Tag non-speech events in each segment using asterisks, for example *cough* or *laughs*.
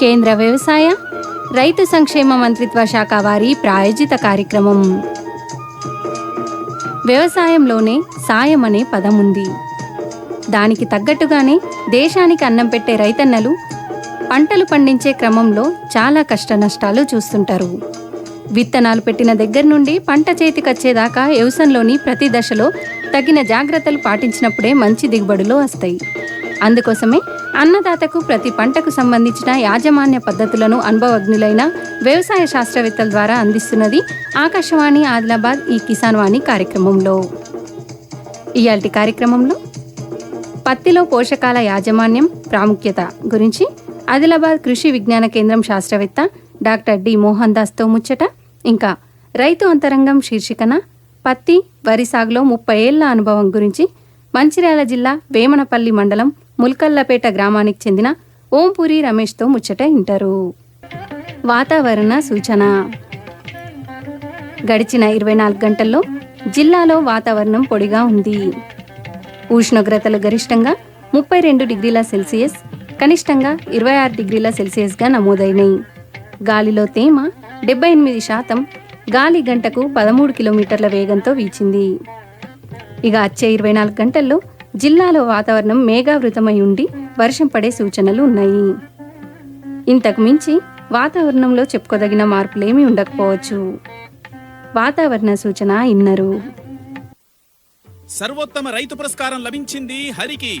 కేంద్ర వ్యవసాయ రైతు సంక్షేమ మంత్రిత్వ శాఖ వారి ప్రాయోజిత కార్యక్రమం. వ్యవసాయంలోనే సాయం అనే పదం ఉంది. దానికి తగ్గట్టుగానే దేశానికి అన్నం పెట్టే రైతన్నలు పంటలు పండించే క్రమంలో చాలా కష్ట నష్టాలు చూస్తుంటారు. విత్తనాలు పెట్టిన దగ్గర నుండి పంట చేతికొచ్చేదాకా వ్యవసాయంలోని ప్రతి దశలో తగిన జాగ్రత్తలు పాటించినప్పుడే మంచి దిగుబడులు వస్తాయి. అందుకోసమే అన్నదాతకు ప్రతి పంటకు సంబంధించిన యాజమాన్య పద్ధతులను అనుభవజ్ఞులైన వ్యవసాయ శాస్త్రవేత్తల ద్వారా అందిస్తున్నది ఆకాశవాణి ఆదిలాబాద్ ఈ కిసాన్ వాణి కార్యక్రమంలో. ఇయాల్టి కార్యక్రమంలో పత్తిలో పోషకాల యాజమాన్యం ప్రాముఖ్యత గురించి ఆదిలాబాద్ కృషి విజ్ఞాన కేంద్రం శాస్త్రవేత్త డాక్టర్ డి మోహన్ దాస్తో ముచ్చట. ఇంకా రైతు అంతరంగం శీర్షికన పత్తి వరి సాగులో ముప్పై ఏళ్ళ అనుభవం గురించి మంచిర్యాల జిల్లా వేమనపల్లి మండలం ముల్కల్లపేట గ్రామానికి చెందిన ఓంపురి రమేష్తో ముచ్చట ఇంటారు వాతావరణ సూచన. గడిచిన ఇరవై నాలుగు గంటల్లో జిల్లాలో వాతావరణం పొడిగా ఉంది. ఉష్ణోగ్రతలు గరిష్టంగా ముప్పై రెండు డిగ్రీల సెల్సియస్ కనిష్టంగా ఇరవై ఆరు డిగ్రీల సెల్సియస్గా నమోదైనాయి. గాలిలో తేమ డెబ్బై ఎనిమిది శాతం గాలి గంటకు పదమూడు కిలోమీటర్ల వేగంతో వీచింది. ఇక వచ్చే ఇరవై నాలుగు గంటల్లో జిల్లాలో వాతావరణం మేఘావృతమై ఉండి వర్షం పడే సూచనలు ఉన్నాయి. ఇంతకు మించి వాతావరణంలో చెప్పుకోదగిన మార్పులేమీ ఉండకపోవచ్చు. వాతావరణ సూచన ఇన్నరు. సర్వోత్తమ రైతు పురస్కారం లభించింది హరికి.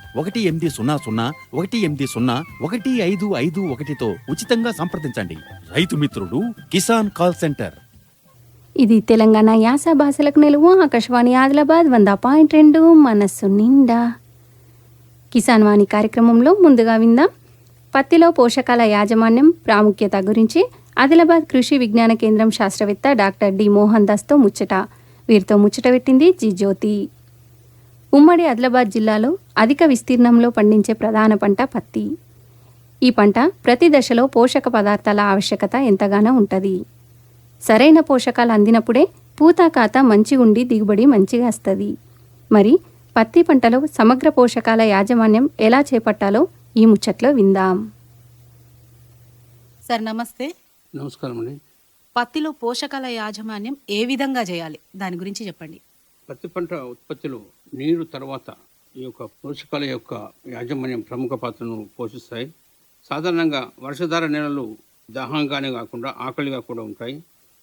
ఒకటి ఎనిమిది సున్నా సున్నా ఒకటి ఎనిమిది సున్నా ఒకటి ఐదు ఐదు ఒకటితో ఉచితంగా సంప్రదించండి. రైతు మిత్రుడు కిసాన్ కాల్ సెంటర్. ఇది తెలంగాణ యాస భాషలకు నిలువు ఆకాశవాణి ఆదిలాబాద్ వంద పాయింట్ రెండు మనస్సు నిండా. కిసాన్ వాణి కార్యక్రమంలో ముందుగా విందాం. పత్తిలో పోషకాల యాజమాన్యం ప్రాముఖ్యత గురించి ఆదిలాబాద్ కృషి విజ్ఞాన కేంద్రం శాస్త్రవేత్త డాక్టర్ డి మోహన్ దాస్తో ముచ్చట. వీరితో ముచ్చట పెట్టింది జి జ్యోతి. ఉమ్మడి ఆదిలాబాద్ జిల్లాలో అధిక విస్తీర్ణంలో పండించే ప్రధాన పంట పత్తి. ఈ పంట ప్రతి దశలో పోషక పదార్థాల ఆవశ్యకత ఎంతగానో ఉంటుంది. సరైన పోషకాలు అందినప్పుడే పూత కాత మంచిగా ఉండి దిగుబడి మంచిగా వస్తుంది. మరి పత్తి పంటలో సమగ్ర పోషకాల యాజమాన్యం ఎలా చేపట్టాలో ఈ ముచ్చట్లో విందాం. సార్ నమస్తే. నమస్కారం అండి. పత్తిలో పోషకాల యాజమాన్యం ఏ విధంగా చేయాలి? దాని గురించి చెప్పండి. పత్తి పంట ఉత్పత్తిలో నీరు తర్వాత ఈ యొక్క పోషకాల యొక్క యాజమాన్యం ప్రముఖ పాత్రను పోషిస్తాయి. సాధారణంగా వర్షధార నేలలు దాహంగానే కాకుండా ఆకలిగా కూడా ఉంటాయి.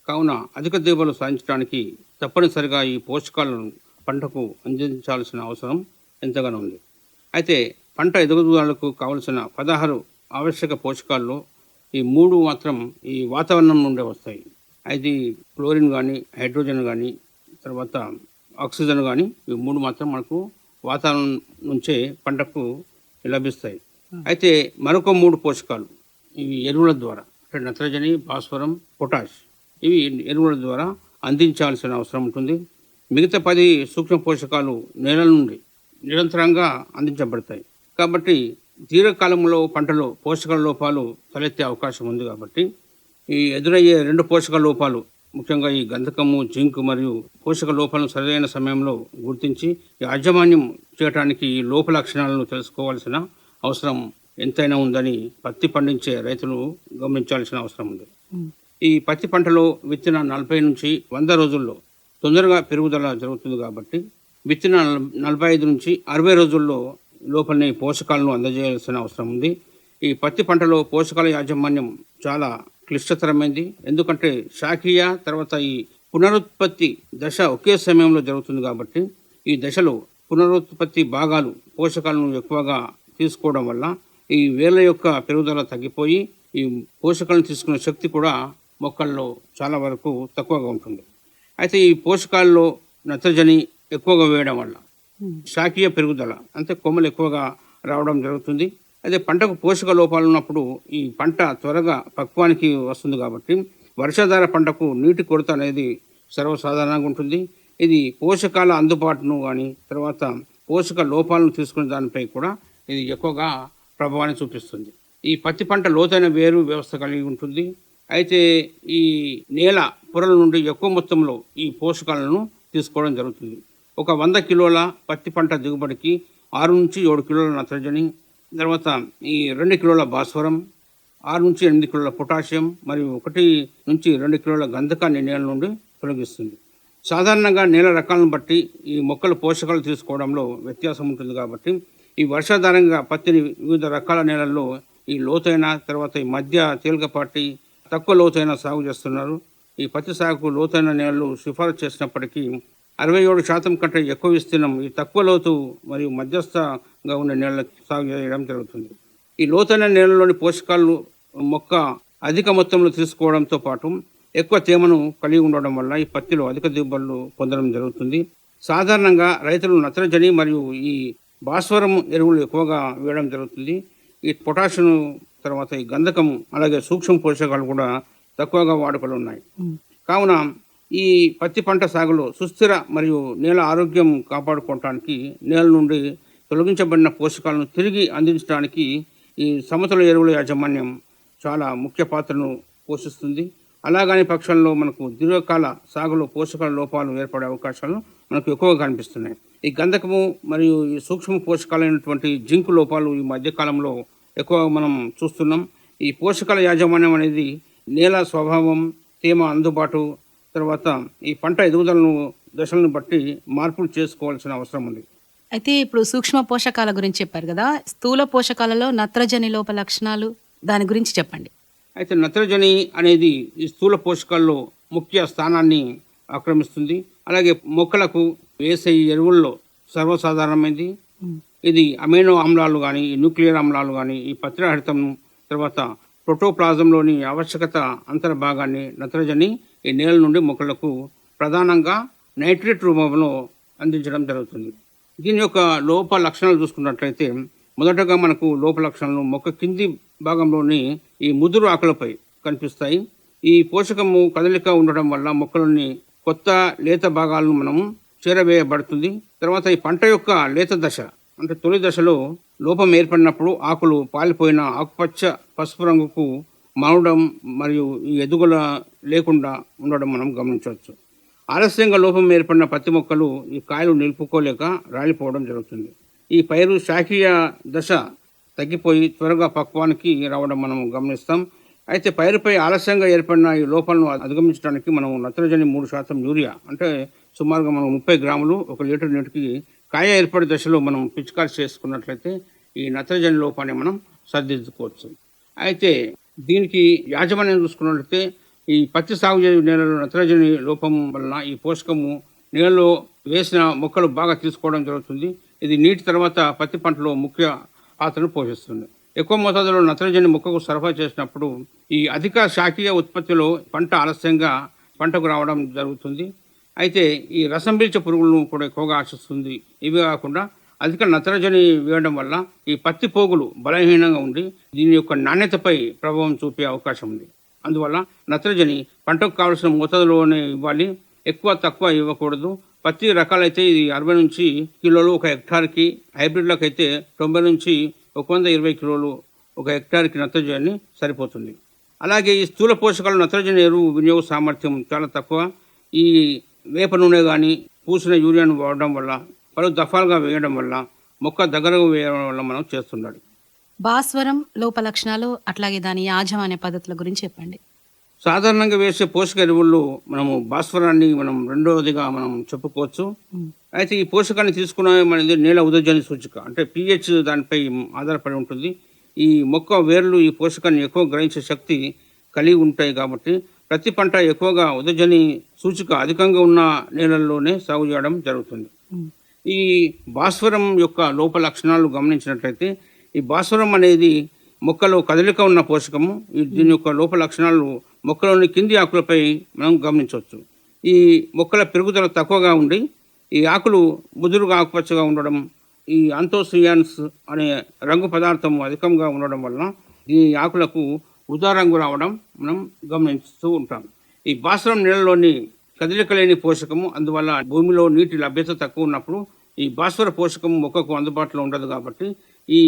కావున అధిక దిగుబడులు సాధించడానికి తప్పనిసరిగా ఈ పోషకాలను పంటకు అందించాల్సిన అవసరం ఎంతగానో ఉంది. అయితే పంట ఎదుగుదలకు కావలసిన పదహారు ఆవశ్యక పోషకాల్లో ఈ మూడు మాత్రం ఈ వాతావరణం నుండే వస్తాయి. అయితే క్లోరిన్ కానీ హైడ్రోజన్ కానీ తర్వాత ఆక్సిజన్ కానీ ఈ మూడు మాత్రం మనకు వాతావరణం నుంచే పంటకు లభిస్తాయి. అయితే మరొక మూడు పోషకాలు ఇవి ఎరువుల ద్వారా అంటే నత్రజని భాస్వరం పొటాష్ ఇవి ఎరువుల ద్వారా అందించాల్సిన అవసరం ఉంటుంది. మిగతా పది సూక్ష్మ పోషకాలు నేల నుండి నిరంతరంగా అందించబడతాయి. కాబట్టి దీర్ఘకాలంలో పంటలో పోషకాల లోపాలు తలెత్తే అవకాశం ఉంది కాబట్టి ఈ ఎదురయ్యే రెండు పోషక లోపాలు ముఖ్యంగా ఈ గంధకము జింక్ మరియు పోషక లోపాలను సరైన సమయంలో గుర్తించి యాజమాన్యం చేయడానికి ఈ లోప లక్షణాలను తెలుసుకోవాల్సిన అవసరం ఎంతైనా ఉందని పత్తి పండించే రైతులు గమనించాల్సిన అవసరం ఉంది. ఈ పత్తి పంటలో విత్తిన నలభై నుంచి వంద రోజుల్లో తొందరగా పెరుగుదల జరుగుతుంది కాబట్టి విత్తిన నలభై ఐదు నుంచి అరవై రోజుల్లో లోపలనే పోషకాలను అందజేయాల్సిన అవసరం ఉంది. ఈ పత్తి పంటలో పోషకాల యాజమాన్యం చాలా క్లిష్టతరమైంది. ఎందుకంటే శాఖీయ తర్వాత ఈ పునరుత్పత్తి దశ ఒకే సమయంలో జరుగుతుంది కాబట్టి ఈ దశలో పునరుత్పత్తి భాగాలు పోషకాలను ఎక్కువగా తీసుకోవడం వల్ల ఈ వేర్ల యొక్క పెరుగుదల తగ్గిపోయి ఈ పోషకాలను తీసుకునే శక్తి కూడా మొక్కల్లో చాలా వరకు తక్కువగా ఉంటుంది. అయితే ఈ పోషకాల్లో నత్రజని ఎక్కువగా వేయడం వల్ల శాఖీయ పెరుగుదల అంటే కొమ్మలు ఎక్కువగా రావడం జరుగుతుంది. అదే పంటకు పోషక లోపాలు ఉన్నప్పుడు ఈ పంట త్వరగా పక్వానికి వస్తుంది కాబట్టి వర్షాధార పంటకు నీటి కొరత అనేది సర్వసాధారణంగా ఉంటుంది. ఇది పోషకాల అందుబాటును కానీ తర్వాత పోషక లోపాలను తీసుకునే దానిపై కూడా ఇది ఎక్కువగా ప్రభావాన్ని చూపిస్తుంది. ఈ పత్తి పంట లోతైన వేరు వ్యవస్థ కలిగి ఉంటుంది. అయితే ఈ నేల పొరల నుండి ఎక్కువ మొత్తంలో ఈ పోషకాలను తీసుకోవడం జరుగుతుంది. ఒక వంద కిలోల పత్తి పంట దిగుబడికి ఆరు నుంచి ఏడు కిలోల నత్రజని తర్వాత ఈ రెండు కిలోల భాస్వరం ఆరు నుంచి ఎనిమిది కిలోల పొటాషియం మరియు ఒకటి నుంచి రెండు కిలోల గంధకాన్ని నేల నుండి తొలగిస్తుంది. సాధారణంగా నేల రకాలను బట్టి ఈ మొక్కల పోషకాలు తీసుకోవడంలో వ్యత్యాసం ఉంటుంది కాబట్టి ఈ వర్షాధారంగా పత్తిని వివిధ రకాల నేలల్లో ఈ లోతైన తర్వాత ఈ మధ్య తేలికపాటి తక్కువ లోతైన సాగు చేస్తున్నారు. ఈ పత్తి సాగుకు లోతైన నేలలు సిఫారసు చేసినప్పటికీ అరవై ఏడు శాతం కంటే ఎక్కువ విస్తీర్ణం ఈ తక్కువ లోతు మరియు మధ్యస్థంగా ఉన్న నేలలకు సాగు చేయడం జరుగుతుంది. ఈ లోతైన నేలలోని పోషకాలు మొక్క అధిక మొత్తంలో తీసుకోవడంతో పాటు ఎక్కువ తేమను కలిగి ఉండడం వల్ల ఈ పత్తిలో అధిక దిగుబడులు పొందడం జరుగుతుంది. సాధారణంగా రైతులు నత్రజని మరియు ఈ భాస్వరం ఎరువులు ఎక్కువగా వేయడం జరుగుతుంది. ఈ పొటాషియం తర్వాత ఈ గంధకము అలాగే సూక్ష్మ పోషకాలు కూడా తక్కువగా వాడుకలు ఉన్నాయి. కావున ఈ పత్తి పంట సాగులో సుస్థిర మరియు నేల ఆరోగ్యం కాపాడుకోవటానికి నేల నుండి తొలగించబడిన పోషకాలను తిరిగి అందించడానికి ఈ సమతుల ఎరువుల యాజమాన్యం చాలా ముఖ్య పాత్రను పోషిస్తుంది. అలాగని పక్షంలో మనకు దీర్ఘకాల సాగులో పోషకాల లోపాలు ఏర్పడే అవకాశాలు మనకు ఎక్కువగా కనిపిస్తున్నాయి. ఈ గంధకము మరియు ఈ సూక్ష్మ పోషకాలైనటువంటి జింక్ లోపాలు ఈ మధ్యకాలంలో ఎక్కువ మనం చూస్తున్నాం. ఈ పోషకాల యాజమాన్యం అనేది నేల స్వభావం తేమ అందుబాటు తర్వాత ఈ పంట ఎదుగుదలను దశలను బట్టి మార్పులు చేసుకోవాల్సిన అవసరం ఉంది. అయితే ఇప్పుడు సూక్ష్మ పోషకాల గురించి చెప్పారు కదా స్థూల పోషకాలలో నత్రజని లోప లక్షణాలు దాని గురించి చెప్పండి. అయితే నత్రజని అనేది ఈ స్థూల పోషకాల్లో ముఖ్య స్థానాన్ని ఆక్రమిస్తుంది. అలాగే మొక్కలకు వేసే ఎరువుల్లో సర్వసాధారణమైంది. ఇది అమైనో ఆమ్లాలు కానీ న్యూక్లియర్ ఆమ్లాలు కానీ ఈ పత్రహరితం తర్వాత ప్రోటోప్లాజంలోని ఆవశ్యకత అంతర్భాగాన్ని నత్రజని ఈ నేల నుండి మొక్కలకు ప్రధానంగా నైట్రేట్ రూపంలో అందించడం జరుగుతుంది. దీని యొక్క లోప లక్షణాలు చూసుకున్నట్లయితే మొదటగా మనకు లోప లక్షణాలు మొక్క కింది భాగంలోని ఈ ముదురు ఆకులపై కనిపిస్తాయి. ఈ పోషకము కదలిక ఉండడం వల్ల మొక్కలని కొత్త లేత భాగాలను మనము చేరవేయబడుతుంది. తర్వాత ఈ పంట యొక్క లేత దశ అంటే తొలి దశలో లోపం ఏర్పడినప్పుడు ఆకులు పాలిపోయిన ఆకుపచ్చ పసుపు రంగుకు మారడం మరియు ఈ ఎదుగుల లేకుండా ఉండడం మనం గమనించవచ్చు. ఆలస్యంగా లోపం ఏర్పడిన పత్తి మొక్కలు ఈ కాయలు నిలుపుకోలేక రాలిపోవడం జరుగుతుంది. ఈ పైరు శాఖీయ దశ తగ్గిపోయి త్వరగా పక్వానికి రావడం మనం గమనిస్తాం. అయితే పైరుపై ఆలస్యంగా ఏర్పడిన ఈ లోపాలను అధిగమించడానికి మనం నత్రజని మూడు శాతం యూరియా అంటే సుమారుగా మనం ముప్పై గ్రాములు ఒక లీటర్ నీటికి కాయ ఏర్పడే దశలో మనం పిచికారి చేసుకున్నట్లయితే ఈ నత్రజని లోపాన్ని మనం సర్దిద్దుకోవచ్చు. అయితే దీనికి యాజమాన్యం చూసుకున్నట్లయితే ఈ పత్తి సాగు చేసే నేలలో నత్రజని లోపం వలన ఈ పోషకము నేలలో వేసిన మొక్కలు బాగా తీసుకోవడం జరుగుతుంది. ఇది నీటి తర్వాత పత్తి పంటలో ముఖ్య పాత్రను పోషిస్తుంది. ఎక్కువ మోతాదులో నత్రజని మొక్కకు సరఫరా చేసినప్పుడు ఈ అధిక శాఖీయ ఉత్పత్తిలో పంట ఆలస్యంగా పంటకు రావడం జరుగుతుంది. అయితే ఈ రసం పీల్చే పురుగులను కూడా ఎక్కువగా ఆశిస్తుంది. ఇవి కాకుండా అధిక నత్రజని వేయడం వల్ల ఈ పత్తి పోగులు బలహీనంగా ఉండి దీని యొక్క నాణ్యతపై ప్రభావం చూపే అవకాశం ఉంది. అందువల్ల నత్రజని పంటకు కావలసిన మోతాదులోనే ఇవ్వాలి. ఎక్కువ తక్కువ ఇవ్వకూడదు. పత్తి రకాలైతే ఇది అరవై నుంచి కిలోలు ఒక హెక్టార్కి హైబ్రిడ్లకు అయితే తొంభై నుంచి ఒక వంద ఇరవై కిలోలు ఒక హెక్టార్కి నత్రజని సరిపోతుంది. అలాగే ఈ స్థూల పోషకాలు నత్రజని ఎరువు వినియోగ సామర్థ్యం చాలా తక్కువ. ఈ వేప నూనె కానీ పూసిన యూరియాను వాడడం వల్ల పలు దఫాలుగా వేయడం వల్ల మొక్క దగ్గరకు వేయడం వల్ల మనం చేస్తుండాలి భాస్వరం లోప లక్షణాలు అట్లాగే దాని యాజమాన్య పద్ధతుల గురించి చెప్పండి. సాధారణంగా వేసే పోషక ఎరువుల్లో మనము భాస్వరాన్ని మనం రెండవదిగా మనం చెప్పుకోవచ్చు. అయితే ఈ పోషకాన్ని తీసుకున్న మనది నేల ఉదజని సూచిక. అంటే పిహెచ్ దానిపై ఆధారపడి ఉంటుంది. ఈ మొక్క వేర్లు ఈ పోషకాన్ని ఎక్కువ గ్రహించే శక్తి కలిగి ఉంటాయి కాబట్టి ప్రతి పంట ఎక్కువగా ఉదజని సూచిక అధికంగా ఉన్న నేలల్లోనే సాగు చేయడం జరుగుతుంది. ఈ భాస్వరం యొక్క లోప లక్షణాలు గమనించినట్లయితే ఈ భాస్వరం అనేది మొక్కలో కదలిక ఉన్న పోషకము. ఈ దీని యొక్క లోప లక్షణాలు మొక్కలోని కింది ఆకులపై మనం గమనించవచ్చు. ఈ మొక్కల పెరుగుదల తక్కువగా ఉండి ఈ ఆకులు ముదురుగా ఆకుపచ్చగా ఉండడం ఈ అంతోసియాన్స్ అనే రంగు పదార్థం అధికంగా ఉండడం వలన ఈ ఆకులకు ఉదా రంగు రావడం మనం గమనిస్తూ ఉంటాం. ఈ భాస్వరం నీళ్ళలోని కదలిక లేని పోషకము అందువల్ల భూమిలో నీటి లభ్యత తక్కువ ఉన్నప్పుడు ఈ భాస్వర పోషకము మొక్కకు అందుబాటులో ఉండదు కాబట్టి ఈ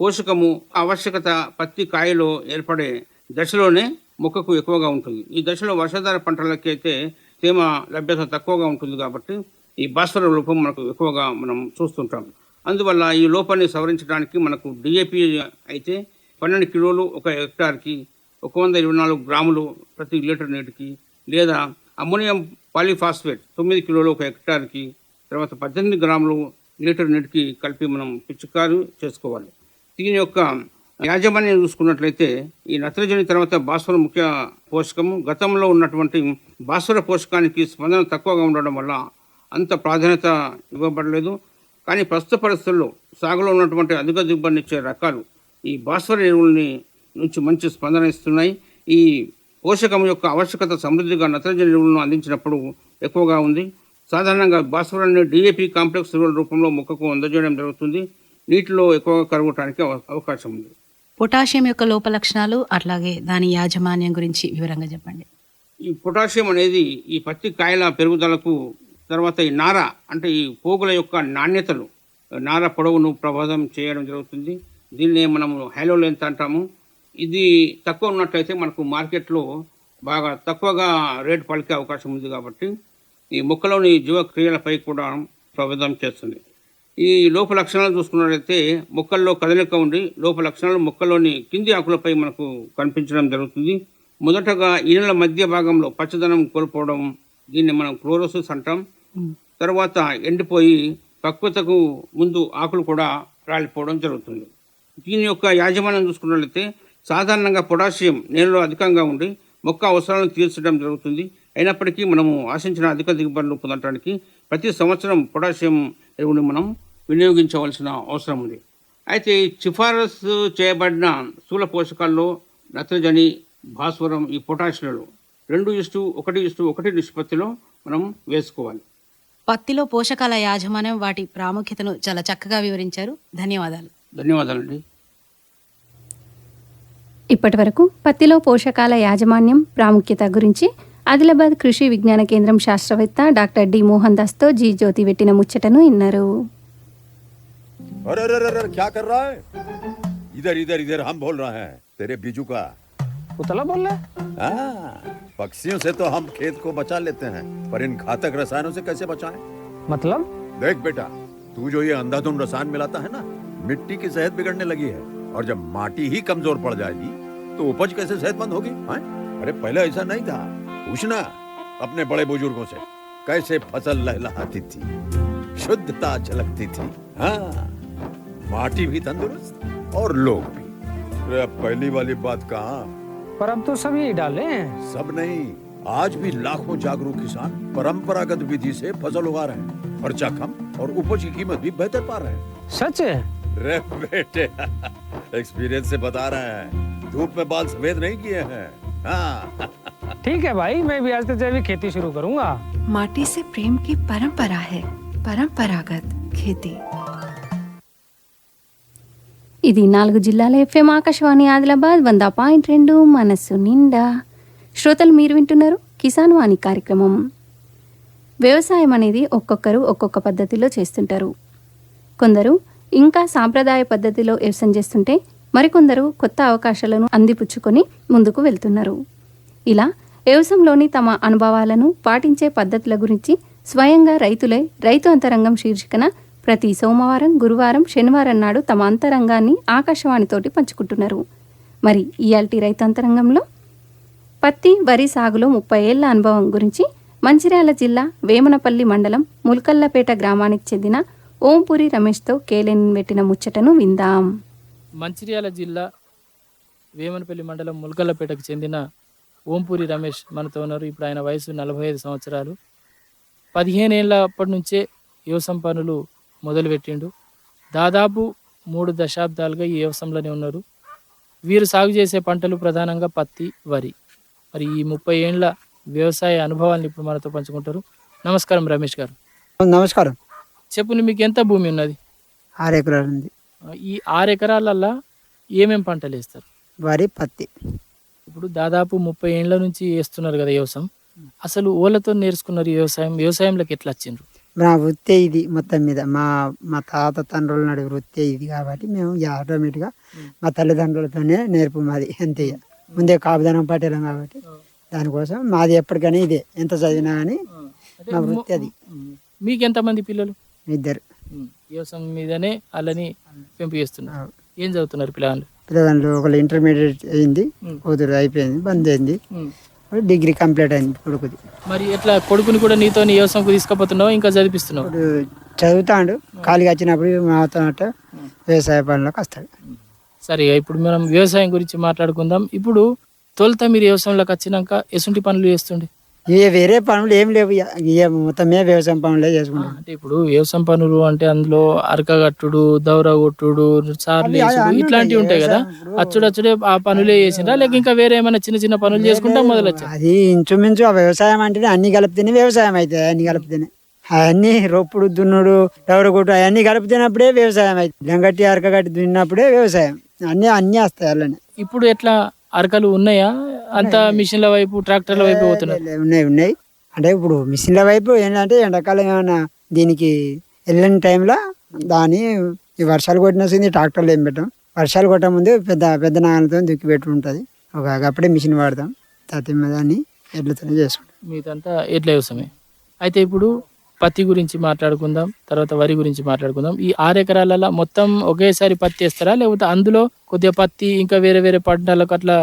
పోషకము ఆవశ్యకత పత్తి కాయలో ఏర్పడే దశలోనే మొక్కకు ఎక్కువగా ఉంటుంది. ఈ దశలో వర్షాధార పంటలకైతే తేమ లభ్యత తక్కువగా ఉంటుంది కాబట్టి ఈ భాస్వర లోపం మనకు ఎక్కువగా మనం చూస్తుంటాం. అందువల్ల ఈ లోపాన్ని సవరించడానికి మనకు డిఏపి అయితే పన్నెండు కిలోలు ఒక హెక్టార్కి ఒక వంద ఇరవై నాలుగు గ్రాములు ప్రతి లీటర్ నీటికి లేదా అమ్మోనియం పాలిఫాస్ఫేట్ తొమ్మిది కిలోలు ఒక హెక్టార్కి తర్వాత పద్దెనిమిది గ్రాములు లీటర్ నీటికి కలిపి మనం పిచికారు చేసుకోవాలి. దీని యొక్క యాజమాన్యం చూసుకున్నట్లయితే ఈ నత్రజని తర్వాత భాస్వర ముఖ్య పోషకము. గతంలో ఉన్నటువంటి భాస్వర పోషకానికి స్పందన తక్కువగా ఉండడం వల్ల అంత ప్రాధాన్యత ఇవ్వబడలేదు. కానీ ప్రస్తుత పరిస్థితుల్లో సాగులో ఉన్నటువంటి అధిక దిగుబడినిచ్చే రకాలు ఈ భాస్వర ఎరువుల్ని నుంచి మంచి స్పందన ఇస్తున్నాయి. ఈ పోషకం యొక్క ఆవశ్యకత సమృద్ధిగా నత్రజని ఎరువులను అందించినప్పుడు ఎక్కువగా ఉంది. సాధారణంగా భాస్వరాన్ని డిఏపి కాంప్లెక్స్ ఎరువుల రూపంలో మొక్కకు అందజేయడం జరుగుతుంది. నీటిలో ఎక్కువగా కరగటానికి అవ- అవకాశం ఉంది. పొటాషియం యొక్క లోప లక్షణాలు అట్లాగే దాని యాజమాన్యం గురించి వివరంగా చెప్పండి. ఈ పొటాషియం అనేది ఈ పత్తి కాయల పెరుగుదలకు తర్వాత ఈ నార అంటే ఈ పోగుల యొక్క నాణ్యతలు నార పొడవును ప్రభావితం చేయడం జరుగుతుంది. దీన్నే మనము హైలో లెంత్ అంటాము. ఇది తక్కువ ఉన్నట్లయితే మనకు మార్కెట్లో బాగా తక్కువగా రేటు పలికే అవకాశం ఉంది కాబట్టి ఈ మొక్కలోని జీవక్రియలపై కూడా ప్రభావితం చేస్తుంది. ఈ లోప లక్షణాలు చూసుకున్నట్లయితే మొక్కల్లో కదలిక ఉండి లోప లక్షణాలు మొక్కలోని కింది ఆకులపై మనకు కనిపించడం జరుగుతుంది. మొదటగా ఈనెల మధ్య భాగంలో పచ్చదనం కోల్పోవడం దీన్ని మనం క్లోరోసిస్ అంటాం. తర్వాత ఎండిపోయి పక్వతకు ముందు ఆకులు కూడా రాలిపోవడం జరుగుతుంది. దీని యొక్క యాజమాన్యం చూసుకున్నట్లయితే సాధారణంగా పొటాషియం నేలలో అధికంగా ఉండి మొక్క అవసరాలను తీర్చడం జరుగుతుంది. అయినప్పటికీ మనము ఆశించిన అధిక దిగుబడులు పొందడానికి ప్రతి సంవత్సరం పొటాషియం ఎరువుని మనం వినియోగించవలసిన అవసరం ఉంది. అయితే సిఫారసు చేయబడిన స్థూల పోషకాల్లో నత్రజని భాస్వరం ఈ పొటాషియాలు రెండు ఇస్టు ఒకటి ఇస్టు ఒకటి నిష్పత్తిలో మనం వేసుకోవాలి. పత్తిలో పోషకాల యాజమాన్యం వాటి ప్రాముఖ్యతను చాలా చక్కగా వివరించారు. ధన్యవాదాలు. ధన్యవాదాలండి. ఇప్పటి వరకు పత్తిలో పోషకాల యాజమాన్యం ప్రాముఖ్యత గురించి ఆదిలాబాద్ కృషి విజ్ఞాన కేంద్రం శాస్త్రవేత్త డాక్టర్ డి మోహన్ దాస్తో జీ జ్యోతి పెట్టిన ముచ్చటను విన్నారు अरे अरे अरे अरे, क्या कर रहा है इधर इधर इधर हम बोल रहे हैं तेरे बीजू का उतला बोल रहा है हाँ, पक्षियों से तो हम खेत को बचा लेते हैं पर इन घातक रसायनों से कैसे बचाएं? मतलब देख बेटा तू जो ये अंधाधुंध रसायन मिलाता है ना मिट्टी की सेहत बिगड़ने लगी है और जब माटी ही कमजोर पड़ जाएगी तो उपज कैसे सेहतमंद होगी हाँ? अरे पहले ऐसा नहीं था पूछना अपने बड़े बुज़ुर्गों से कैसे फ़सल लहलहाती थी शुद्धता झलकती थी हाँ माटी भी तंदुरुस्त और लोग भी। अरे अब पहली वाली बात कहा? पर अब तो सभी डाले हैं। सब नहीं आज भी लाखों जागरूक किसान परंपरागत विधि से फ़सल उगा रहे हैं खर्चा कम और उपज की कीमत भी बेहतर पा रहे हैं। सच है? रे बेटे *laughs* एक्सपीरियंस से बता रहे हैं धूप में बाल सफ़ेद नहीं किए हैं। हाँ। ठीक है भाई मैं भी आज से जैविक खेती शुरू करूंगा माटी से प्रेम की परंपरा है परंपरागत खेती ఇది నాలుగు జిల్లాల ఎఫ్ఎం ఆకాశవాణి ఆదిలాబాద్ వంద పాయింట్ రెండు మనస్సు నిండా శ్రోతలు మీరు వింటున్నారు కిసాన్ వాణి కార్యక్రమం వ్యవసాయం అనేది ఒక్కొక్కరు ఒక్కొక్క పద్ధతిలో చేస్తుంటారు కొందరు ఇంకా సాంప్రదాయ పద్ధతిలో వ్యవసాయం చేస్తుంటే మరికొందరు కొత్త అవకాశాలను అందిపుచ్చుకొని ముందుకు వెళ్తున్నారు ఇలా వ్యవసాయంలోని తమ అనుభవాలను పాటించే పద్ధతుల గురించి స్వయంగా రైతులే రైతు అంతరంగం శీర్షికన ప్రతి సోమవారం గురువారం శనివారం నాడు తమ అంతరంగాన్ని ఆకాశవాణితోటి పంచుకుంటున్నారు. మరి ఇయాల్టి రైతు అంతరంగంలో? పత్తి వరి సాగులో ముప్పై ఏళ్ళ అనుభవం గురించి మంచిర్యాల జిల్లా వేమనపల్లి మండలం ముల్కల్లపేట గ్రామానికి చెందిన ఓంపురి రమేష్తో కేలెన్ పెట్టిన ముచ్చటను విందాం. మంచిర్యాల జిల్లా వేమనపల్లి మండలం ముల్కల్లపేటకు చెందిన ఓంపూరి రమేష్ మనతో ఉన్నారు. ఇప్పుడు ఆయన వయసు నలభై ఐదు సంవత్సరాలు. పదిహేను ఏళ్ళ అప్పటి నుంచే వ్యవసాయం పనులు మొదలుపెట్టిండు. దాదాపు మూడు దశాబ్దాలుగా ఈ వ్యవసాయంలోనే ఉన్నారు. వీరు సాగు చేసే పంటలు ప్రధానంగా పత్తి వరి. మరి ఈ ముప్పై ఏళ్ళ వ్యవసాయ అనుభవాన్ని ఇప్పుడు మనతో పంచుకుంటారు. నమస్కారం రమేష్ గారు. నమస్కారం. చెప్పుని మీకు ఎంత భూమి ఉన్నది? ఆరు ఎకరాలు ఉంది ఈ ఆరు ఎకరాలల్లా ఏమేం పంటలు వేస్తారు? వరి పత్తి. ఇప్పుడు దాదాపు ముప్పై ఏళ్ళ నుంచి వేస్తున్నారు కదా వ్యవసాయం. అసలు ఓళ్ళతో నేర్చుకున్నారు ఈ వ్యవసాయం వ్యవసాయంలోకి ఎట్లా వచ్చిండ్రు? మా వృత్తే ఇది మొత్తం మీద. మా మా తాత తండ్రుల నాడు వృత్తే ఇది కాబట్టి మేము ఆటోమేటిక్గా మా తల్లిదండ్రులతోనే నేర్పు మాది అంతే. ముందే కాపుదనం పట్టేలాం కాబట్టి దానికోసం మాది ఎప్పటికైనా ఇదే ఎంత చదివినా కానీ మా ము- వృత్తి అది. మీకు ఎంతమంది పిల్లలు? ఇద్దరు. వ్యవసాయం మీదనే వాళ్ళని పెంపు చేస్తున్నారు. ఏం చదువుతున్నారు పిల్లలు? పిల్లగాళ్ళు ఒకళ్ళు ఇంటర్మీడియట్ అయింది కూతురు అయిపోయింది బంద్ అయింది. డిగ్రీ కంప్లీట్ అయింది కొడుకుది. మరి ఎట్లా కొడుకుని కూడా నీతో వ్యవసాయంకు తీసుకుపోతున్నావు ఇంకా చదివిస్తున్నావు చదువుతాడు ఖాళీగా వచ్చినప్పుడు మాతో వ్యవసాయ పనులకు వస్తాడు. సరే ఇప్పుడు మనం వ్యవసాయం గురించి మాట్లాడుకుందాం. ఇప్పుడు తొలుత మీరు వ్యవసాయంలోకి వచ్చినాక ఎసుంటి పనులు చేస్తుండే? ఇక వేరే పనులు ఏం లేవు ఇక. మొత్తమే వ్యవసాయం పనులే చేసుకుంటాం. అంటే ఇప్పుడు వ్యవసాయం పనులు అంటే అందులో అరకగట్టుడు దౌర కొట్టుడు సార్లు వేసుడు ఇట్లాంటివి ఉంటాయి కదా. అచ్చుడు అచ్చుడే ఆ పనులే చేసిండ్రా? లేక ఇంకా వేరే ఏమైనా చిన్న చిన్న పనులు చేసుకుంటా మొదలొచ్చా అది ఇంచుమించు ఆ వ్యవసాయం అంటేనే అన్ని కలిపితేనే వ్యవసాయం అవుతుంది అన్ని కలిపితేనే. అవన్నీ రొప్పుడు దున్నుడు డవర కొట్టు అవన్నీ కలిపితేనప్పుడే వ్యవసాయం అవుతుంది లంగట్టి అరకగట్టి దున్నప్పుడే వ్యవసాయం. అన్నీ అన్నీ వస్తాయి అలానే ఇప్పుడు ఎట్లా అరకలు ఉన్నాయా? అంతా మిషన్ల వైపు ట్రాక్టర్ల వైపు పోతున్నారు? ఉన్నాయి ఉన్నాయి. అంటే ఇప్పుడు మిషన్ల వైపు ఏంటంటే ఎండాకాలం ఏమైనా దీనికి వెళ్ళని టైంలో దాని ఈ వర్షాలు కొట్టిన ట్రాక్టర్లు ఏం పెట్టాం? వర్షాలు కొట్ట ముందు పెద్ద పెద్ద నాగలతో దుక్కి పెట్టి ఉంటుంది ఒక అప్పుడే మిషన్ వాడతాం. తత్తి దాన్ని ఎడ్లతోనే చేసుకుంటాం. మీదంతా ఎట్ల వ్యవసాయమే. అయితే ఇప్పుడు పత్తి గురించి మాట్లాడుకుందాం తర్వాత వరి గురించి మాట్లాడుకుందాం. ఈ ఆరు ఎకరాలలో మొత్తం ఒకేసారి పత్తి వేస్తారా? లేకపోతే అందులో కొద్దిగా పత్తి ఇంకా వేరే వేరే పంటలకు అట్లా?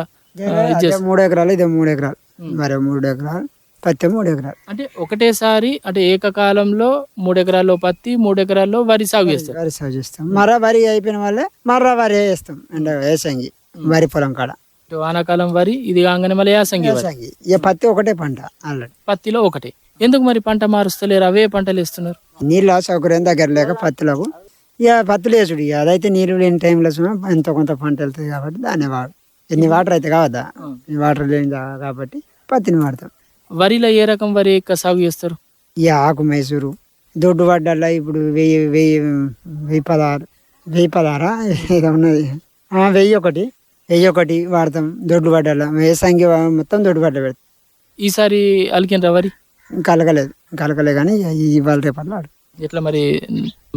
మూడు ఎకరాలు ఇదే మూడు ఎకరాలు. మరి మూడు ఎకరాలు పత్తి మూడు ఎకరాలు. అంటే ఒకటేసారి అంటే ఏకకాలంలో మూడు ఎకరాల్లో పత్తి మూడు ఎకరాల్లో వరి సాగు చేస్తారు. వరి సాగు చేస్తాం. మర్ర వరి అయిపోయిన వాళ్ళే మర్ర వరి వేస్తాం. అంటే వేసంగి వరి పొలం కాడ. వానాకాలం వరి ఇది కాగానే మళ్ళీ యాసంగి. ఇక పత్తి ఒకటే పంట ఆల్రెడీ. పత్తిలో ఒకటే. ఎందుకు మరి పంట మారుస్తలేరు? అవే పంటలు వేస్తున్నారు. నీళ్ళ సౌకర్యం దగ్గర లేక పత్తులకు. ఇక పత్తులు వేసుడు ఇక. అదైతే నీళ్ళు లేని టైంలో ఎంతో కొంత పంట వెళ్తుంది కాబట్టి దాన్ని వాడు. ఎన్ని వాటర్ అయితే కావద్దా? ఈ వాటర్ లేని కాబట్టి పత్తిని వాడతాం. వరిలో ఏ రకం వరి ఎక్కువ సాగు చేస్తారు? ఈ ఆకు మైసూరు. దొడ్డు వడ్డల్లో ఇప్పుడు వెయ్యి వెయ్యి వెయ్యి పదహారు వెయ్యి పదహారా? ఏదో ఉన్నది. వెయ్యి ఒకటి. వెయ్యి ఒకటి వాడతాం దొడ్డు వడ్డల్లో. వేసంగి మొత్తం దొడ్డు వడ్డ పెడతాం. ఈసారి అలికిన వరి? ఇంకా అలగలేదు ఇంకా అలగలే కానీ ఈ- ఇవాళ రేపట్లో వాడు ఎట్లా మరి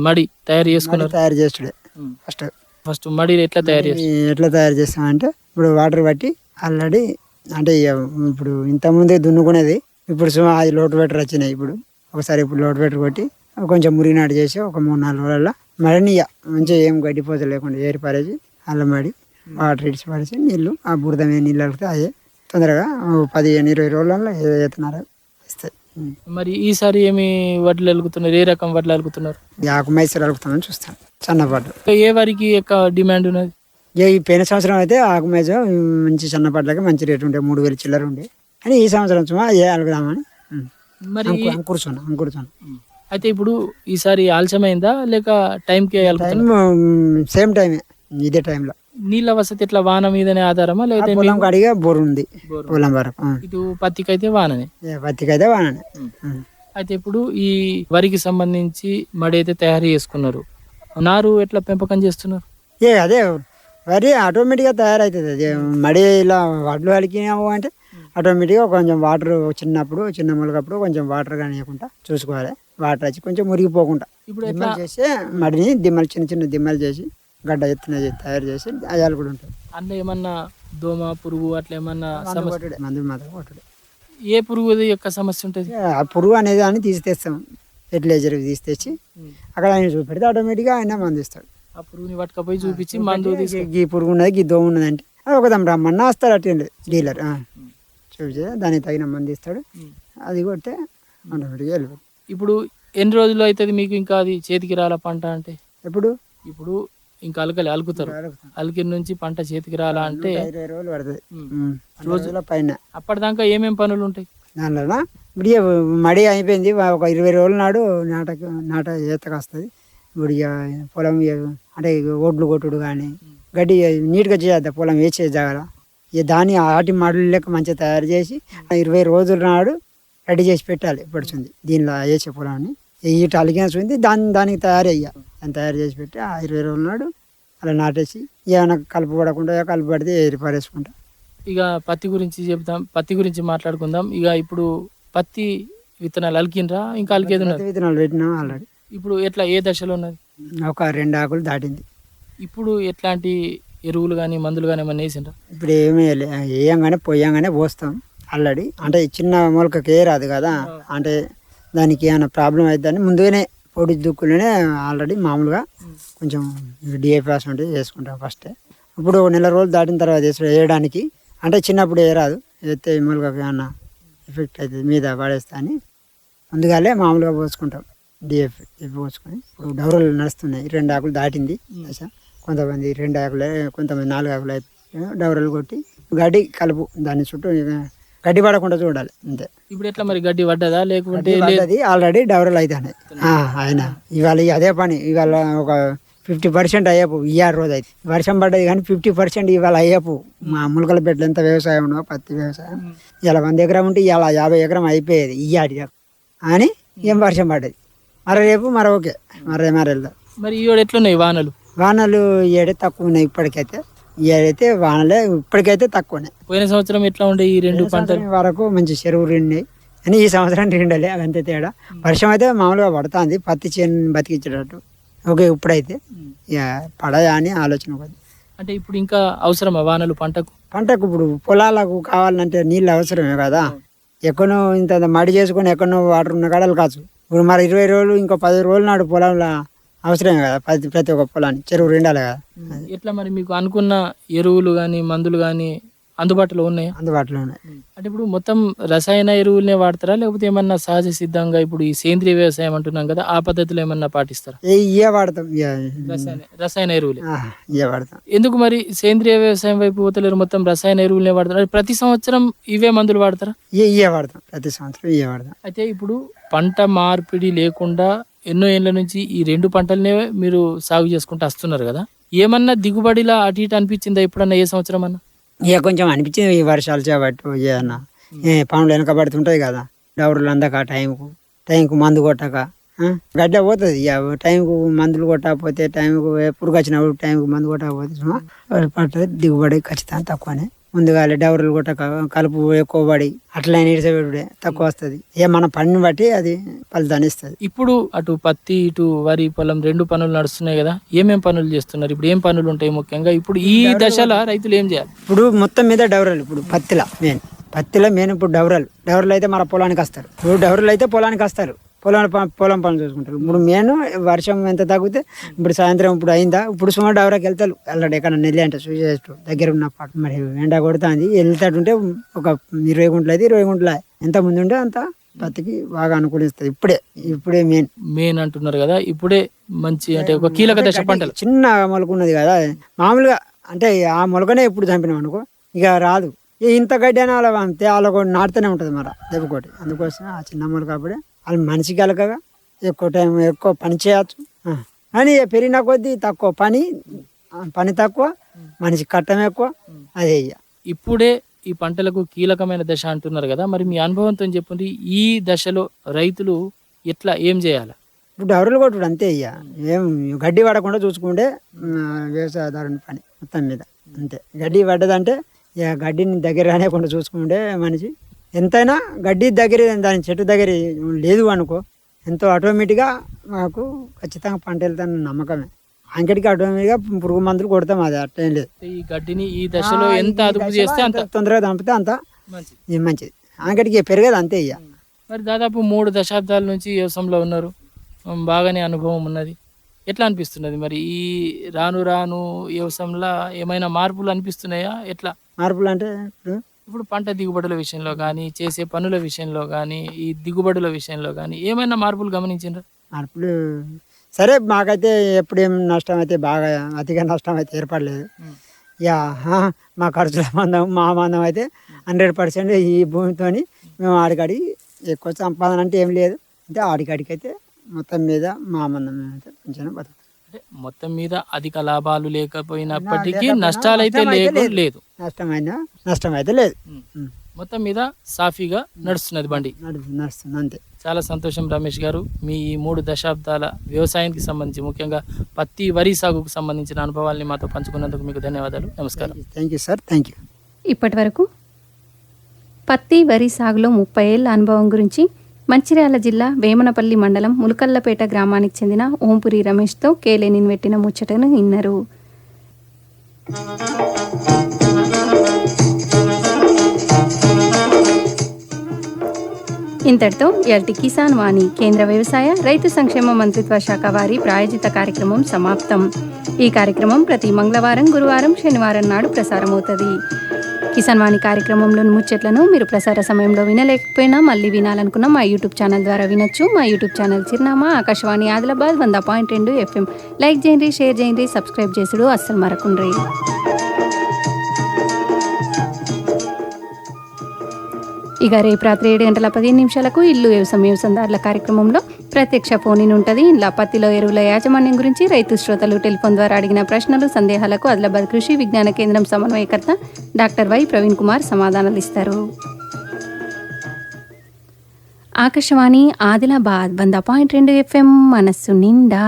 మడి తయారు చేసుకున్నారు? తయారు చేస్తుడే. ఫస్ట్ ఫస్ట్ మడి ఎట్లా తయారు చేస్తారు ఈ ఎట్లా తయారు చేస్తామంటే ఇప్పుడు వాటర్ బట్టి ఆల్రెడీ అంటే ఇక ఇప్పుడు ఇంతకుముందే దున్నుకునేది. ఇప్పుడు సుమా అది లోటు బెటర్ వచ్చినాయి ఇప్పుడు. ఒకసారి ఇప్పుడు లోటు బెటర్ కొట్టి కొంచెం మురిగినాడు చేసి ఒక మూడు నాలుగు రోజుల మరిని ఇక మంచిగా ఏం గడ్డిపోత లేకుండా ఏరి పారేసి అల్లం మడి వాటర్ ఇడిచి పడేసి నీళ్ళు ఆ బురద నీళ్ళు వెళ్తే అయ్యే తొందరగా పదిహేను ఇరవై రోజులలో ఎత్తున్నారు. మరి ఈసారి ఏమి వడ్లు అలుగుతున్నారు ఏ రకం వడ్లు అలుగుతున్నారు? ఆకు మైసూరు అలుగుతామని చూస్తాం సన్నపాటు ఏ వరికి ఎక్కువ డిమాండ్ ఉన్నది? ఇక ఈ పోయిన సంవత్సరం అయితే ఆకు మేజ మంచి సన్నపాట్లకి మంచి రేటు ఉండే మూడు వేలు చిల్లర ఉండే. అని ఈ సంవత్సరం సుమా ఏ అలుగుదామని. మరి అంకురుచున్నా అంకురుచున్నా అయితే ఇప్పుడు ఈసారి ఆలస్యమైందా? లేక టైంకి టైం సేమ్ టైమే ఇదే టైంలో. నీళ్ళ వసతి ఎట్లా? వాన మీదనే ఆధారమా? లేకపోతే పొలం కాడిగా బోరు ఉంది. పొలం వరకు. ఇటు పత్తికి అయితే వాననే. పత్తికి అయితే వాననే. అయితే ఇప్పుడు ఈ వరికి సంబంధించి మడి అయితే తయారు చేసుకున్నారు. నారు ఎట్లా పెంపకం చేస్తున్నారు? ఏ అదే వరి ఆటోమేటిక్గా తయారవుతుంది అది మడి ఇలా వడ్లు అలికినాము అంటే ఆటోమేటిక్గా కొంచెం వాటర్ చిన్నప్పుడు చిన్న మొలకప్పుడు కొంచెం వాటర్ కానియకుండా చూసుకోవాలి. వాటర్ వచ్చి కొంచెం మురిగిపోకుండా ఇప్పుడు దిమ్మలు చేసి మడిని దిమ్మలు చిన్న చిన్న దిమ్మలు చేసి గడ్డ ఎత్తున తయారు చేసి అయాలు కూడా ఉంటాయి. అందులో ఏమన్నా దోమ పురుగు అట్లా ఏమన్నా మందు సమస్య? కొట్టుడే మందు మాత్రం కొట్టుడే. ఏ పురుగు యొక్క సమస్య ఉంటుంది? ఆ పురుగు అనేది అని తీసి తెస్తాం. ఫెర్టిలైజర్ తీసి తెచ్చి అక్కడ ఆయన చూపెడితే ఆటోమేటిక్గా ఆయన మందు ఇస్తాడు. ఆ పురుగుని పట్టుకపోయి చూపించి మందు తీసుకు ఈ పురుగు ఉన్నది గీ దోమ ఉన్నది అంటే అది ఒకదాం రమ్మన్నా వస్తాడు అటు డీలర్ చూపించి దానికి తగిన మంది ఇస్తాడు. అది కొట్టే ఆటోమేటిక్గా వెళ్ళిపోతుంది. ఇప్పుడు ఎన్ని రోజులు అవుతుంది మీకు ఇంకా అది చేతికి రాల పంట అంటే? ఎప్పుడు? ఇప్పుడు ఇంకా అలకలి అలుకుతారు. అలికిన నుంచి పంట చేతికి రాలా అంటే ఇరవై రోజులు పడుతుంది. రోజుల పైన. అప్పటిదాకా ఏమేం పనులు ఉంటాయి? దానిలో ఇప్పుడు మడి అయిపోయింది. ఒక ఇరవై రోజుల నాడు నాటకు నాట ఈతకు వస్తుంది. ఇప్పుడు పొలం అంటే ఒడ్లు కొట్టుడు కానీ గడ్డి నీట్గా చేద్దాం పొలం వేసే ఇక దాన్ని ఆటి మడులు లెక్క మంచిగా తయారు చేసి ఇరవై రోజుల నాడు రెడీ చేసి పెట్టాలి. పడుతుంది దీనిలో వేసే పొలాన్ని. ఈట అలిగిన చూసి దాన్ని దానికి తయారు అయ్యా దాన్ని తయారు చేసి పెట్టి ఆ ఇరవై రోజుల నాడు అలా నాటేసి ఏమైనా కలుపు పడకుండా కలుపు పడితే ఏరి పారేసుకుంటా. ఇక పత్తి గురించి చెప్తాం పత్తి గురించి మాట్లాడుకుందాం. ఇక ఇప్పుడు పత్తి విత్తనాలు అలికినరా ఇంకా అలికేది విత్తనాలు పెట్టినాం ఆల్రెడీ. ఇప్పుడు ఎట్లా ఏ దశలో ఉన్నది? ఒక రెండు ఆకులు దాటింది. ఇప్పుడు ఎట్లాంటి ఎరువులు కానీ మందులు కానీ ఏమన్నా వేసిండ్రా? ఇప్పుడు ఏమీ వేయంగానే పోయంగానే పోస్తాం ఆల్రెడీ. అంటే చిన్న మొలకకి ఏ రాదు కదా. అంటే దానికి ఏమైనా ప్రాబ్లం అవుతుందని ముందుగానే పొడి దుక్కులోనే ఆల్రెడీ మామూలుగా కొంచెం డిఏపిఎస్ ఉంటే వేసుకుంటాం ఫస్ట్ ఇప్పుడు ఒక నెల రోజులు దాటిన తర్వాత వేసు- వేయడానికి. అంటే చిన్నప్పుడు ఏ రాదు వేస్తే మొలకకి ఏమన్నా ఎఫెక్ట్ అవుతుంది మీద పడేస్తా అని. ముందుగానే మామూలుగా పోసుకుంటాం డిఎఫ్ పోసుకొని. ఇప్పుడు డౌరలు నడుస్తున్నాయి రెండు ఆకులు దాటింది దశ. కొంతమంది రెండు ఆకులే కొంతమంది నాలుగు ఆకులు అయిపోయి డౌరలు కొట్టి గడ్డి కలుపు దాని చుట్టూ గడ్డి పడకుండా చూడాలి అంతే. ఇప్పుడు ఎట్లా మరి గడ్డి పడ్డదా? లేకుంటే పడ్డది ఆల్రెడీ అవుతున్నాయి ఆ, ఆయన ఇవాళ అదే పని ఇవాళ ఒక ఫిఫ్టీ పర్సెంట్ అయ్యపు ఇయ్యారు రోజు అయితే. వర్షం పడ్డది కానీ ఫిఫ్టీ పర్సెంట్ ఇవాళ అయ్యపు. మా ములకల పెట్టలు ఎంత వ్యవసాయం ఉండో పత్తి వ్యవసాయం. ఇలా వంద ఎకరం ఉంటే ఇలా యాభై ఎకరం అయిపోయేది ఇయ్యాడి అని ఏం వర్షం పడ్డది. మర రేపు మర ఓకే. మర మర వెళ్దాం మరి ఈ ఎట్లున్నాయి వానలు? వానలు ఏడే తక్కువ ఉన్నాయి ఇప్పటికైతే. ఏడైతే వానలే ఇప్పటికైతే తక్కువనే. పోయిన సంవత్సరం ఎట్లా ఉండే ఈ రెండు పంటలు? వరకు మంచి చెరువు రెండినాయి అని ఈ సంవత్సరం రెండలే అదంతే తేడా. వర్షం అయితే మామూలుగా పడుతుంది పత్తి చేను బతికించేటట్టు. ఓకే ఇప్పుడైతే ఇక పడయా అని ఆలోచన అంటే ఇప్పుడు ఇంకా అవసరమా వానలు పంటకు? పంటకు ఇప్పుడు పొలాలకు కావాలంటే నీళ్ళు అవసరమే కదా. ఎక్కడో ఇంత మడి చేసుకొని ఎక్కడో వాటర్ ఉన్న కడలు కాచు ఇప్పుడు మరి ఇరవై రోజులు ఇంకో పది రోజుల నాడు పొలంలో అవసరమే కదా ప్రతి ప్రతి ఒక్క పొలాన్ని చెరువు రెండాలి కదా. ఎట్లా మరి మీకు అనుకున్న ఎరువులు కానీ మందులు కానీ అందుబాటులో ఉన్నాయా? అందుబాటులో ఉన్నాయి. అంటే ఇప్పుడు మొత్తం రసాయన ఎరువులనే వాడతారా? లేకపోతే ఏమన్నా సహజ సిద్ధంగా ఇప్పుడు ఈ సేంద్రియ వ్యవసాయం అంటున్నాం కదా ఆ పద్ధతిలో ఏమన్నా పాటిస్తారా? ఏ వాడతాం రసాయన ఎరువులే. ఇవే వాడతాం. ఎందుకు మరి సేంద్రియ వ్యవసాయం వైపు పోతలేరు మొత్తం రసాయన ఎరువులనే వాడతారు? ప్రతి సంవత్సరం ఇవే మందులు వాడతారా? ఇవే ఇవే వాడతాం. ప్రతి సంవత్సరం ఇవే వాడతాం. అయితే ఇప్పుడు పంట మార్పిడి లేకుండా ఎన్నో ఏళ్ళ నుంచి ఈ రెండు పంటలనే మీరు సాగు చేసుకుంటూ వస్తున్నారు కదా? ఏమన్నా దిగుబడిలా అటు ఇటు అనిపించిందా ఎప్పుడన్నా ఏ సంవత్సరం అన్నా? ఇక కొంచెం అనిపించింది ఈ వర్షాలు చేపట్టు ఏమన్నా ఏ పనులు వెనకబడుతుంటాయి కదా డౌరులు అందక టైంకు. టైంకు మందు కొట్టక గడ్డ పోతుంది ఇక టైంకు మందులు కొట్టకపోతే టైంకు పురుగు వచ్చినప్పుడు టైంకు మందు కొట్టకపోతే పడుతుంది. దిగుబడి ఖచ్చితంగా తక్కువనే. ముందుగా డౌరులు కొట్టక కలుపు ఎక్కువ పడి అట్లా నీడిసపెట్టుడే తక్కువ వస్తుంది. ఇక మన పనిని బట్టి అది ఫలితాన్ని ఇస్తుంది. ఇప్పుడు అటు పత్తి ఇటు వరి పొలం రెండు పనులు నడుస్తున్నాయి కదా ఏమేం పనులు చేస్తున్నారు? ఇప్పుడు ఏం పనులు ఉంటాయి ముఖ్యంగా? ఇప్పుడు ఈ దశలో రైతులు ఏం చేయాలి? ఇప్పుడు మొత్తం మీద డౌరలు ఇప్పుడు పత్తిల మెయిన్. పత్తిలో మెయిన్ ఇప్పుడు డౌరలు. డౌరలు అయితే మన పొలానికి వస్తారు. ఇప్పుడు డౌరలు అయితే పొలానికి వస్తారు. పొలం పొలం పనులు చూసుకుంటారు. ఇప్పుడు మెయిన్ వర్షం ఎంత తగ్గితే ఇప్పుడు సాయంత్రం ఇప్పుడు అయిందా? ఇప్పుడు సుమారు డౌరాకి వెళ్తారు. వెళ్ళాడు ఎక్కడ నెల్లి అంటే చూసేస్తూ దగ్గర ఉన్న పాట మరి ఎండ కొడుతుంది. వెళ్తాడుంటే ఒక ఇరవై గుంటలు అయితే ఇరవై గుంటల ఎంత ముందు ఉంటే అంత పత్తికి బాగా అనుకూలిస్తుంది. ఇప్పుడే ఇప్పుడే మెయిన్. మెయిన్ అంటున్నారు కదా ఇప్పుడే మంచి అంటే ఒక కీలక దశ పంటలు. చిన్న మొలక ఉన్నది కదా. మామూలుగా అంటే ఆ మొలకనే ఎప్పుడు చంపినాం అనుకో ఇక రాదు. ఇంత గడ్డి అని అలా పంపితే అలా కూడా నాటుతూనే ఉంటుంది మరి దెబ్బకోటి అందుకోసం ఆ చిన్న మొలక అప్పుడే వాళ్ళు మనిషికి కలకగా ఎక్కువ టైం ఎక్కువ పని చేయొచ్చు. అని పెరిగిన కొద్దీ తక్కువ పని పని తక్కువ మనిషి కట్టం ఎక్కువ అదే ఇప్పుడే ఈ పంటలకు కీలకమైన దశ అంటున్నారు కదా. మరి మీ అనుభవంతో చెప్పండి ఈ దశలో రైతులు ఎట్లా ఏం చేయాలి? ఇప్పుడు డౌరులు కొట్టుడు అంతే ఇక ఏం గడ్డి పడకుండా చూసుకుంటే వ్యవసాయదారుని పని మొత్తం మీద. అంతే. గడ్డి పడ్డదంటే ఇక గడ్డిని దగ్గర రానివ్వకుండా చూసుకుంటే మనిషి ఎంతైనా గడ్డి దగ్గర దాని చెట్టు దగ్గర లేదు అనుకో ఎంతో ఆటోమేటిక్గా మాకు ఖచ్చితంగా పంట వెళ్తాను నమ్మకమే. అంకటికి ఆటోమేటిక్గా పురుగు మందులు కొడతాం అది అట్లేం లేదు. ఈ గడ్డిని ఈ దశలో ఎంత అదుపు చేస్తే అంత తొందరగా చంపితే అంత మంచిది. అంకటికి పెరగదు అంతే ఇక. మరి దాదాపు మూడు దశాబ్దాల నుంచి వ్యవసాయంలో ఉన్నారు. బాగానే అనుభవం ఉన్నది. ఎట్లా అనిపిస్తున్నది మరి? ఈ రాను రాను వ్యవసాయంలో ఏమైనా మార్పులు అనిపిస్తున్నాయా? ఎట్లా? మార్పులు అంటే ఇప్పుడు పంట దిగుబడుల విషయంలో కానీ చేసే పనుల విషయంలో కానీ ఈ దిగుబడుల విషయంలో కానీ ఏమైనా మార్పులు గమనించారా మార్పులు సరే మాకైతే ఎప్పుడేం నష్టం అయితే బాగా అతిగా నష్టం అయితే ఏర్పడలేదు ఆ, మా ఖర్చుల మందం మా మందం అయితే హండ్రెడ్ పర్సెంట్ ఈ భూమితోని మేము ఆడికాడికి ఎక్కువ సంపాదన అంటే ఏం లేదు. అంటే ఆడికాడికి అయితే మొత్తం మీద మా మందం అయితే కొంచెం బతుకుతాం. అంటే మొత్తం మీద అధిక లాభాలు లేకపోయినప్పటికీ లేకపోయినా నష్టాలు అయితే లేదు. లేదు. నష్టమైన నష్టం అయితే లేదు. మొత్తం మీద సాఫీగా నడుస్తున్నది బండి. నడు- నడుస్తుంది అంతే. చాలా సంతోషం రమేష్ గారు. మీ ఈ మూడు దశాబ్దాల వ్యవసాయానికి సంబంధించి ముఖ్యంగా పత్తి వరి సాగుకు సంబంధించిన అనుభవాల్ని మాతో పంచుకున్నందుకు మీకు ధన్యవాదాలు. నమస్కారం. Thank you sir thank you ఇప్పటి వరకు పత్తి వరి సాగులో ముప్పై ఏళ్ళ అనుభవం గురించి మంచిర్యాల జిల్లా వేమనపల్లి మండలం ములకల్లపేట గ్రామానికి చెందిన ఓంపురి రమేష్తో కేలేనిన్ పెట్టిన ముచ్చటను విన్నారు. ఇంతటితో ఎల్టి కిసాన్ వాణి కేంద్ర వ్యవసాయ రైతు సంక్షేమ మంత్రిత్వ శాఖ వారి ప్రాయోజిత కార్యక్రమం సమాప్తం. ఈ కార్యక్రమం ప్రతి మంగళవారం గురువారం శనివారం నాడు ప్రసారమవుతుంది. కిసాన్ వాణి కార్యక్రమంలోని ముచ్చట్లను మీరు ప్రసార సమయంలో వినలేకపోయినా మళ్ళీ వినాలనుకున్న మా యూట్యూబ్ ఛానల్ ద్వారా వినొచ్చు. మా యూట్యూబ్ ఛానల్ చిరునామా ఆకాశవాణి ఆదిలాబాద్ వంద పాయింట్ రెండు ఎఫ్ఎం లైక్ చేయండి షేర్ చేయండి సబ్స్క్రైబ్ చేసుడు అస్సలు మరకుండ్రీ. ఇక రేపు రాత్రి ఏడు గంటల పదిహేను నిమిషాలకు ఇల్లు వ్యవసాయ వ్యవసాయదారుల కార్యక్రమంలో ప్రత్యక్ష ఫోనిన్ ఉంటుంది. ఇలా పత్తిలో ఎరువుల యాజమాన్యం గురించి రైతు శ్రోతలు టెలిఫోన్ ద్వారా అడిగిన ప్రశ్నలు సందేహాలకు ఆదిలాబాద్ కృషి విజ్ఞాన కేంద్రం సమన్వయకర్త డాక్టర్ వై ప్రవీణ్ కుమార్ సమాధానాలు ఇస్తారు ఆకాశవాణి ఆదిలాబాద్ వంద పాయింట్ రెండు ఎఫ్ఎం మనస్సు నిండా